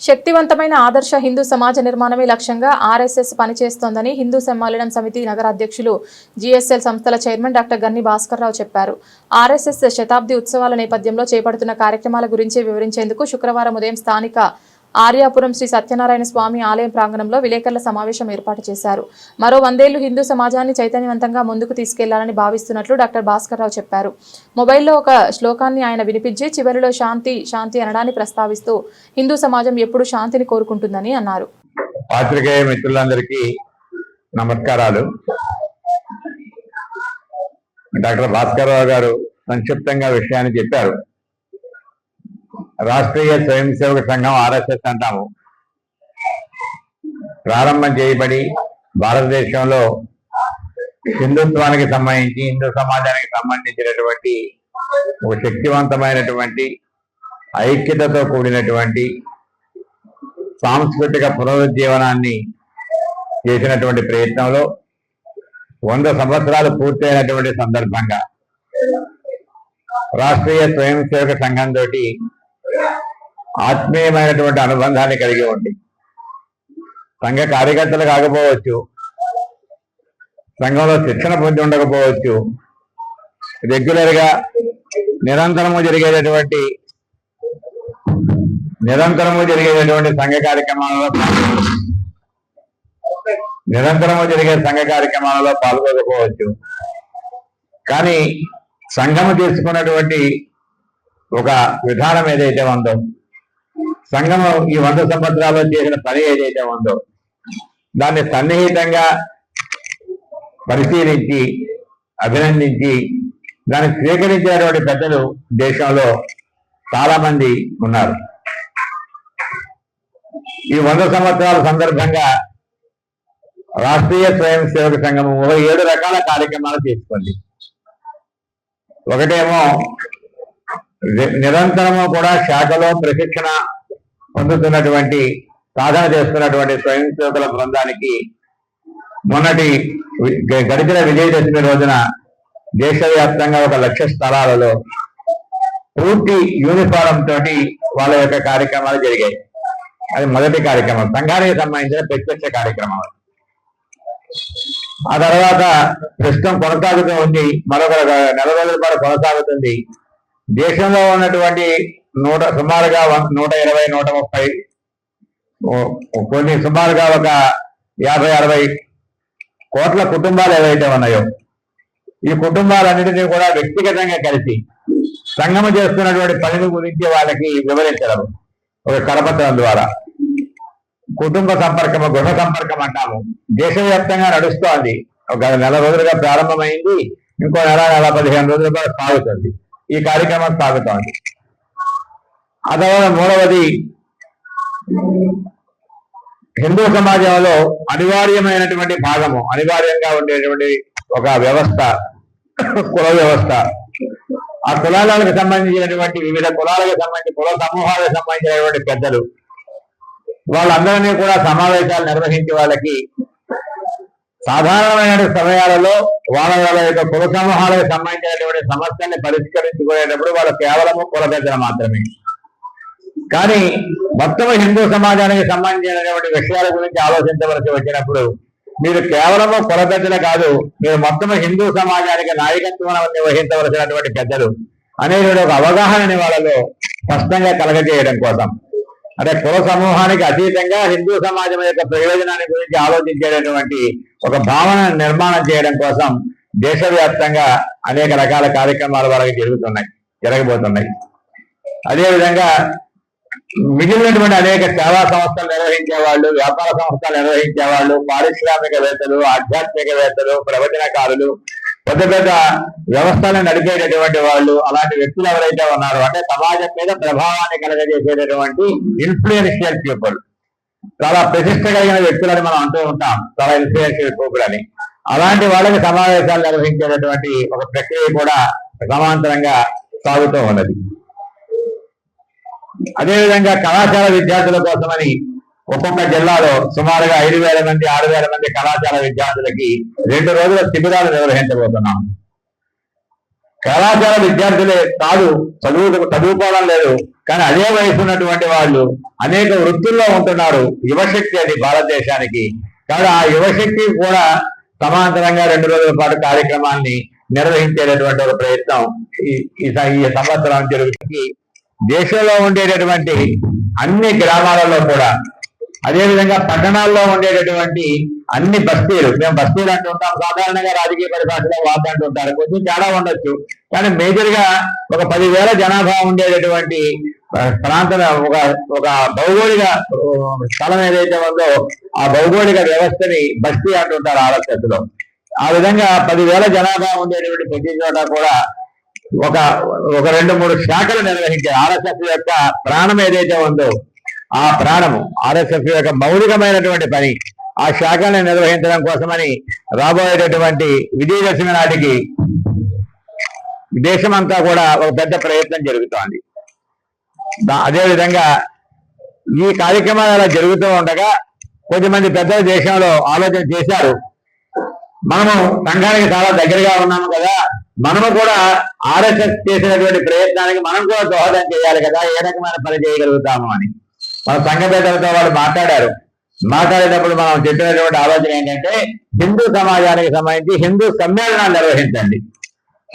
శక్తివంతమైన ఆదర్శ హిందూ సమాజ నిర్మాణమే లక్ష్యంగా ఆర్ఎస్ఎస్ పనిచేస్తోందని హిందూ సమ్మేళనం సమితి నగర అధ్యక్షులు జీఎస్ఎల్ సంస్థల చైర్మన్ డాక్టర్ గన్ని భాస్కర్రావు చెప్పారు. ఆర్ఎస్ఎస్ శతాబ్ది ఉత్సవాల నేపథ్యంలో చేపడుతున్న కార్యక్రమాల గురించి వివరించేందుకు శుక్రవారం ఉదయం స్థానిక ఆర్యాపురం శ్రీ సత్యనారాయణ స్వామి ఆలయం ప్రాంగణంలో విలేకరుల సమావేశం ఏర్పాటు చేశారు. మరో వందేళ్ళు హిందూ సమాజాన్ని చైతన్యవంతంగా ముందుకు తీసుకెళ్ళాలని భావిస్తున్నట్లు డాక్టర్ భాస్కర్రావు చెప్పారు. మొబైల్లో ఒక శ్లోకాన్ని ఆయన వినిపించి చివరిలో శాంతి శాంతి అనడాన్ని ప్రస్తావిస్తూ హిందూ సమాజం ఎప్పుడు శాంతిని కోరుకుంటుందని అన్నారు. పాత్రికేయ మిత్రులందరికీ నమస్కారాలు. డాక్టర్ భాస్కర్రావు గారు సంక్షిప్తంగా విషయాన్ని చెప్పారు. రాష్ట్రీయ స్వయం సేవక సంఘం ఆర్ఎస్ఎస్ అంటాము. ప్రారంభం చేయబడి భారతదేశంలో హిందుత్వానికి సంబంధించి హిందూ సమాజానికి సంబంధించినటువంటి ఒక శక్తివంతమైనటువంటి ఐక్యతతో కూడినటువంటి సాంస్కృతిక పునరుజ్జీవనాన్ని చేసినటువంటి ప్రయత్నంలో వంద సంవత్సరాలు పూర్తయినటువంటి సందర్భంగా రాష్ట్రీయ స్వయం సేవక సంఘంతో ఆత్మీయమైనటువంటి అనుబంధాన్ని కలిగి ఉంది సంఘ కార్యకర్తలు కాకపోవచ్చు సంఘంలో శిక్షణ పొంది ఉండకపోవచ్చు రెగ్యులర్గా నిరంతరము జరిగేటటువంటి నిరంతరము జరిగేటటువంటి సంఘ కార్యక్రమాలలో నిరంతరము జరిగే సంఘ కార్యక్రమాలలో పాల్గొనకపోవచ్చు. కానీ సంఘము తీసుకున్నటువంటి ఒక విధానం ఏదైతే ఉందో సంఘము ఈ వంద సంవత్సరాల్లో చేసిన పని ఏదైతే ఉందో దాన్ని సన్నిహితంగా పరిశీలించి అభినందించి దాన్ని స్వీకరించేటువంటి పెద్దలు దేశంలో చాలా మంది ఉన్నారు. ఈ వంద సంవత్సరాల సందర్భంగా రాష్ట్రీయ స్వయం సేవక సంఘం ఏడు రకాల కార్యక్రమాలు తీసుకుంది ఒకటేమో నిరంతరము కూడా శాఖలో ప్రశిక్షణ పొందుతున్నటువంటి సాధన చేస్తున్నటువంటి స్వయం సేవకుల బృందానికి మొన్నటి గడిచిన విజయదశమి రోజున దేశవ్యాప్తంగా ఒక లక్ష స్థలాలలో పూర్తి యూనిఫారం తోటి వాళ్ళ యొక్క కార్యక్రమాలు జరిగాయి. అది మొదటి కార్యక్రమం. సంఘానికి సంబంధించిన ప్రత్యక్ష కార్యక్రమం ఆ తర్వాత ప్రస్తుతం కొనసాగుతూ ఉంది. మరొక నెల రోజుల పాటు కొనసాగుతుంది. దేశంలో ఉన్నటువంటి నూట సుమారుగా నూట ఇరవై నూట ముప్పై ఓ- కొన్ని సుమారుగా ఒక యాభై అరవై కోట్ల కుటుంబాలు ఏవైతే ఉన్నాయో ఈ కుటుంబాలన్నింటినీ కూడా వ్యక్తిగతంగా కలిసి సంగమ చేస్తున్నటువంటి పనిని గురించి వాళ్ళకి వివరించడం ఒక కరపత్రం ద్వారా. కుటుంబ సంపర్కము గృహ సంపర్కం అంటాము. దేశవ్యాప్తంగా నడుస్తోంది. ఒక నెల రోజులుగా ప్రారంభమైంది. ఇంకో నెల నెల పదిహేను రోజులు కూడా సాగుతుంది. ఈ కార్యక్రమం అండి. ఆ తర్వాత మూడవది హిందూ సమాజంలో అనివార్యమైనటువంటి భాగము అనివార్యంగా ఉండేటువంటి ఒక వ్యవస్థ కుల వ్యవస్థ. ఆ కులాలకు సంబంధించినటువంటి వివిధ కులాలకు సంబంధించి కుల సమూహాలకు సంబంధించినటువంటి పెద్దలు. వాళ్ళందరినీ కూడా సమావేశాలు నిర్వహించే వాళ్ళకి సాధారణమైన సమయాలలో వాళ్ళ వాళ్ళ యొక్క కుల సమూహాలకు సంబంధించినటువంటి సమస్యల్ని పరిష్కరించుకునేటప్పుడు వాళ్ళు కేవలము కుల మాత్రమే. కానీ మొత్తం హిందూ సమాజానికి సంబంధించినటువంటి విషయాల గురించి ఆలోచించవలసి వచ్చినప్పుడు మీరు కేవలము కుల పెద్దలు కాదు మీరు మొత్తం హిందూ సమాజానికి నాయకత్వం నిర్వహించవలసినటువంటి పెద్దలు అనేటువంటి ఒక అవగాహనని వాళ్ళలో స్పష్టంగా కలగజేయడం కోసం. అంటే కుల సమూహానికి అతీతంగా హిందూ సమాజం యొక్క ప్రయోజనాన్ని గురించి ఆలోచించేటటువంటి ఒక భావన నిర్మాణం చేయడం కోసం దేశవ్యాప్తంగా అనేక రకాల కార్యక్రమాలు వాళ్ళకి జరుగుతున్నాయి జరగబోతున్నాయి. అదేవిధంగా మిగిలినటువంటి అనేక సేవా సంస్థలు నిర్వహించే వాళ్ళు వ్యాపార సంస్థలు నిర్వహించే వాళ్ళు పారిశ్రామికవేత్తలు ఆధ్యాత్మికవేత్తలు ప్రవచనకారులు పెద్ద పెద్ద వ్యవస్థలను నడిపేటటువంటి వాళ్ళు అలాంటి వ్యక్తులు ఎవరైతే ఉన్నారో అంటే సమాజం మీద ప్రభావాన్ని కలగజేసేటటువంటి ఇన్ఫ్లుయెన్షియల్ పీపుల్ చాలా ప్రతిష్ట కలిగిన వ్యక్తులని మనం అంటూ ఉంటాం. చాలా ఇన్ఫ్లుయెన్షియల్ పీపుల్ అని. అలాంటి వాళ్ళకి సమావేశాలు నిర్వహించేటటువంటి ఒక ప్రక్రియ కూడా సమాంతరంగా సాగుతూ ఉన్నది. అదేవిధంగా కళాశాల విద్యార్థుల కోసమని ఒక్కొక్క జిల్లాలో సుమారుగా ఐదు వేల మంది ఆరు వేల మంది కళాశాల విద్యార్థులకి రెండు రోజుల శిబిరాలు నిర్వహించబోతున్నాం. కళాశాల విద్యార్థులే కాదు చదువు చదువుకోవడం లేదు. కానీ అదే వయసు ఉన్నటువంటి వాళ్ళు అనేక వృత్తుల్లో ఉంటున్నారు. యువశక్తి అది భారతదేశానికి. కానీ ఆ యువశక్తి కూడా సమాంతరంగా రెండు రోజుల పాటు కార్యక్రమాన్ని నిర్వహించేటటువంటి ఒక ప్రయత్నం ఈ ఈ సంవత్సరం జరుగుతుంది. దేశంలో ఉండేటటువంటి అన్ని గ్రామాలలో కూడా అదే విధంగా పట్టణాల్లో ఉండేటటువంటి అన్ని బస్తీలు మేము బస్తీలు అంటుంటాం సాధారణంగా రాజకీయ పరిభాషలో వార్త అంటుంటారు కొంచెం తేడా ఉండొచ్చు. కానీ మేజర్గా ఒక పదివేల జనాభా ఉండేటటువంటి ప్రాంత ఒక ఒక భౌగోళిక స్థలం ఏదైతే ఉందో ఆ భౌగోళిక వ్యవస్థని బస్తీ అంటుంటారు ఆర్ఎస్ఎస్ ఆ విధంగా పదివేల జనాభా ఉండేటువంటి ప్రతి చోట కూడా ఒక ఒక రెండు మూడు శాఖలు నిర్వహించారు. ఆర్ఎస్ఎస్ యొక్క ప్రాణం ఏదైతే ఉందో ఆ ప్రాణము ఆర్ఎస్ఎస్ యొక్క మౌలికమైనటువంటి పని ఆ శాఖను నిర్వహించడం కోసమని రాబోయేటటువంటి విజయదశమి నాటికి దేశమంతా కూడా ఒక పెద్ద ప్రయత్నం జరుగుతోంది. అదేవిధంగా అదే విధంగా ఈ కార్యక్రమాలు అలా జరుగుతూ ఉండగా కొద్దిమంది పెద్దల దేశంలో ఆలోచన చేశారు. మనము సంఘానికి చాలా దగ్గరగా ఉన్నాము కదా. మనము కూడా ఆర్ఎస్ఎస్ చేసినటువంటి ప్రయత్నానికి మనం కూడా దోహదం చేయాలి కదా. ఏ రకమైన పని చేయగలుగుతాము అని. మన సంఘ పెద్దలతో వాళ్ళు మాట్లాడారు. మాట్లాడేటప్పుడు మనం చెప్పినటువంటి ఆలోచన ఏంటంటే హిందూ సమాజానికి సంబంధించి హిందూ సమ్మేళనాలు నిర్వహించండి.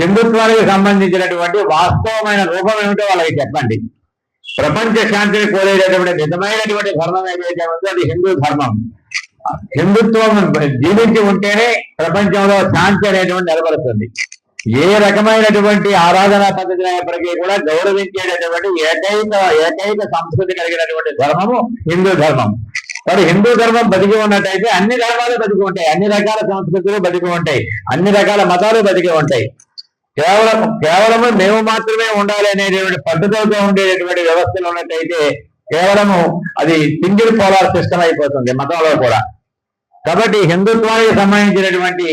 హిందుత్వానికి సంబంధించినటువంటి వాస్తవమైన రూపం ఏమిటో వాళ్ళకి చెప్పండి. ప్రపంచ శాంతిని కోరేటటువంటి నిజమైనటువంటి ధర్మం ఏదైతే ఉందో అది హిందూ ధర్మం. హిందుత్వం జీవించి ఉంటేనే ప్రపంచంలో శాంతి అనేటువంటి నిలబడుతుంది. ఏ రకమైనటువంటి ఆరాధనా పద్ధతి అయినప్పటికీ కూడా గౌరవించేటటువంటి ఏకైక ఏకైక సంస్కృతి కలిగినటువంటి ధర్మము హిందూ ధర్మం. మరి హిందూ ధర్మం బతికి ఉన్నట్టయితే అన్ని ధర్మాలు బతికి ఉంటాయి. అన్ని రకాల సంస్కృతులు బతికి ఉంటాయి. అన్ని రకాల మతాలు బతికి ఉంటాయి. కేవలం కేవలము మేము మాత్రమే ఉండాలి అనేటువంటి పద్ధతులతో ఉండేటటువంటి వ్యవస్థలు ఉన్నట్టయితే కేవలము అది సింగిల్ పోలార్ సిస్టమ్ అయిపోతుంది మతంలో కూడా. కాబట్టి హిందుత్వానికి సంబంధించినటువంటి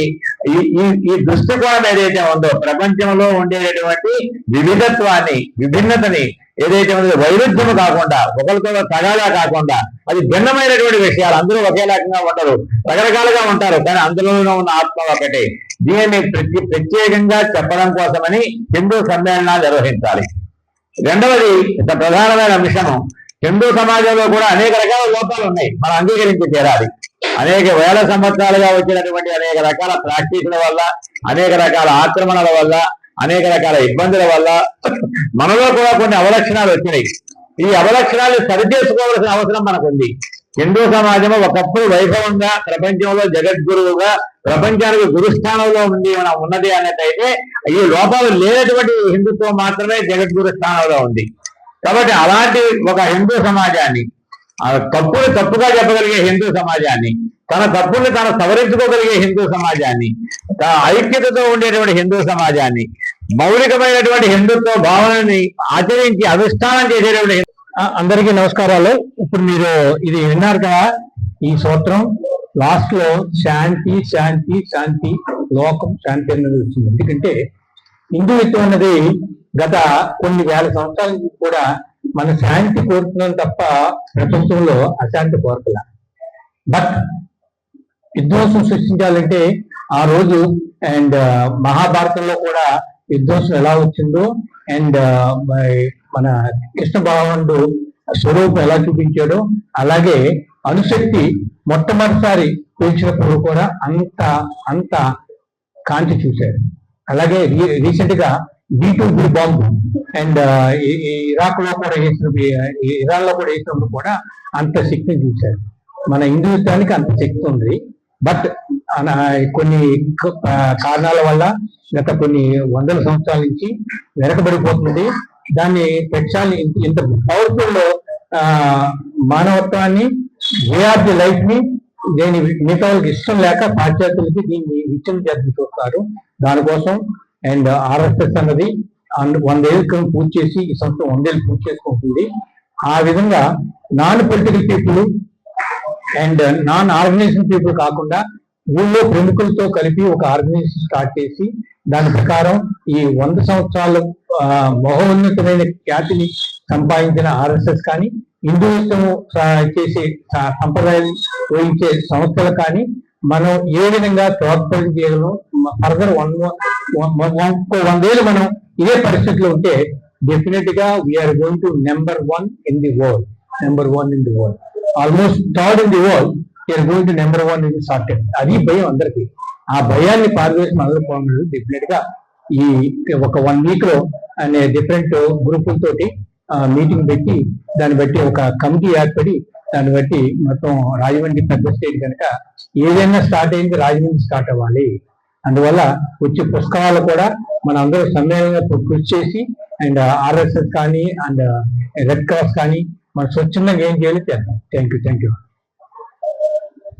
ఈ ఈ దృష్టికోణం ఏదైతే ఉందో ప్రపంచంలో ఉండేటటువంటి వివిధత్వాన్ని విభిన్నతని ఏదైతే ఉందో వైరుధ్యము కాకుండా ఒకరితో తగాదా కాకుండా అది భిన్నమైనటువంటి విషయాలు. అందరూ ఒకే రకంగా ఉండరు. రకరకాలుగా ఉంటారు కానీ అందులోనూ ఉన్న ఆత్మ ఒకటే. దీనిని ప్రతి ప్రత్యేకంగా చెప్పడం కోసమని హిందూ సమ్మేళనాలు నిర్వహించాలి. రెండవది ఇంత ప్రధానమైన అంశము హిందూ సమాజంలో కూడా అనేక రకాల లోపాలు ఉన్నాయి. మనం అంగీకరించి తీరాలి అనేక వేల సంవత్సరాలుగా వచ్చినటువంటి అనేక రకాల ప్రాక్టీసుల వల్ల అనేక రకాల ఆక్రమణల వల్ల అనేక రకాల ఇబ్బందుల వల్ల మనలో కూడా కొన్ని అవలక్షణాలు వచ్చినాయి. ఈ అవలక్షణాలు సరిచేసుకోవాల్సిన అవసరం మనకుంది. హిందూ సమాజం ఒకప్పుడు వైభవంగా ప్రపంచంలో జగద్గురువుగా ప్రపంచానికి గురుస్థానంలో ఉంది మనం ఉన్నది అన్నట్టయితే ఈ లోపాలు లేనటువంటి హిందుత్వం మాత్రమే జగద్గురు స్థానంలో ఉంది. కాబట్టి అలాంటి ఒక హిందూ సమాజాన్ని ఆ తప్పులు తప్పుగా చెప్పగలిగే హిందూ సమాజాన్ని తన తప్పుల్ని తాను సవరించుకోగలిగే హిందూ సమాజాన్ని ఐక్యతతో ఉండేటువంటి హిందూ సమాజాన్ని మౌలికమైనటువంటి హిందుత్వ భావనని ఆచరించి అనుష్ఠానం చేసేటువంటి అందరికీ నమస్కారాలు. ఇప్పుడు మీరు ఇది విన్నారు కదా ఈ సూత్రం లాస్ట్లో శాంతి శాంతి శాంతి లోకం శాంతి అనేది వచ్చింది. ఎందుకంటే హిందుత్వం అనేది గత కొన్ని వేల సంవత్సరాల నుంచి కూడా మన శాంతి కోరుతున్నాం తప్ప ప్రపంచంలో అశాంతి కోరకల బట్ విధ్వంసం సృష్టించాలంటే ఆ రోజు అండ్ uh, మహాభారతంలో కూడా విధ్వంసం ఎలా వచ్చిందో అండ్ uh, మన కృష్ణ భగవానుడు స్వరూపం ఎలా చూపించాడో అలాగే అణుశక్తి మొట్టమొదటిసారి పేల్చినప్పుడు కూడా అంత అంత కాంతి చూశాడు. అలాగే రీసెంట్గా B two B bomb. And ఇరాక్లో కూడా వేసినప్పుడు ఇరాన్లో కూడా వేసినప్పుడు కూడా అంత శక్తిని చూశారు. మన హిందుస్థానికి అంత శక్తి ఉంది. బట్ కొన్ని కారణాల వల్ల గత కొన్ని వందల సంవత్సరాల నుంచి వెనకబడిపోతుంది. దాన్ని ప్రక్షాళన ఇంత- ఇంత పవర్ఫుల్ మానవత్వాన్ని వే ఆఫ్ ది లైఫ్ని దీని మిగతా వాళ్ళకి ఇష్టం లేక పాశ్చాత్యులకి దీన్ని నిత్యం చేతి చూస్తారు. దానికోసం అండ్ ఆర్ఎస్ఎస్ అన్నది వంద వందేళ్ళ పూర్తి చేసి ఈ సంవత్సరం వందేళ్ళు పూర్తి చేసుకుంటుంది ఆ విధంగా non political people and non organisation people కాకుండా ఊళ్ళో ప్రముఖులతో కలిపి ఒక ఆర్గనైజేషన్ స్టార్ట్ చేసి దాని ప్రకారం ఈ వంద సంవత్సరాలు మహోన్నతమైన ఖ్యాతిని సంపాదించిన ఆర్ఎస్ఎస్ కానీ హిందూయిజం చేసే సంప్రదాయం వహించే సంస్థలు కానీ మనం ఏ విధంగా తోడ్పడి చేయగలం ఫర్దర్ వన్ వందేళ్ళు మనం ఇదే పరిస్థితిలో ఉంటే డెఫినెట్గా we're going to number one in the world number one in the world almost third in the world we're going to number one in the sorted అది భయం అందరికి. ఆ భయాన్ని పారవేసి పోవడం డెఫినెట్గా ఈ ఒక వన్ వీక్లో అనే డిఫరెంట్ గ్రూపులతోటి మీటింగ్ పెట్టి దాన్ని బట్టి ఒక కమిటీ ఏర్పడి దాన్ని బట్టి మొత్తం రాజమండ్రి పెద్ద స్టేట్ కనుక ఏదైనా స్టార్ట్ అయింది రాజమండ్రి స్టార్ట్ అవ్వాలి. అందువల్ల వచ్చే పుస్తకాలు కూడా మన అందరూ సమ్మేళనంగా కృషి చేసి అండ్ ఆర్ఎస్ఎస్ కానీ అండ్ రెడ్ క్రాస్ కానీ మన స్వచ్ఛందంగా ఏం చేయాలి చేద్దాం. Thank you thank you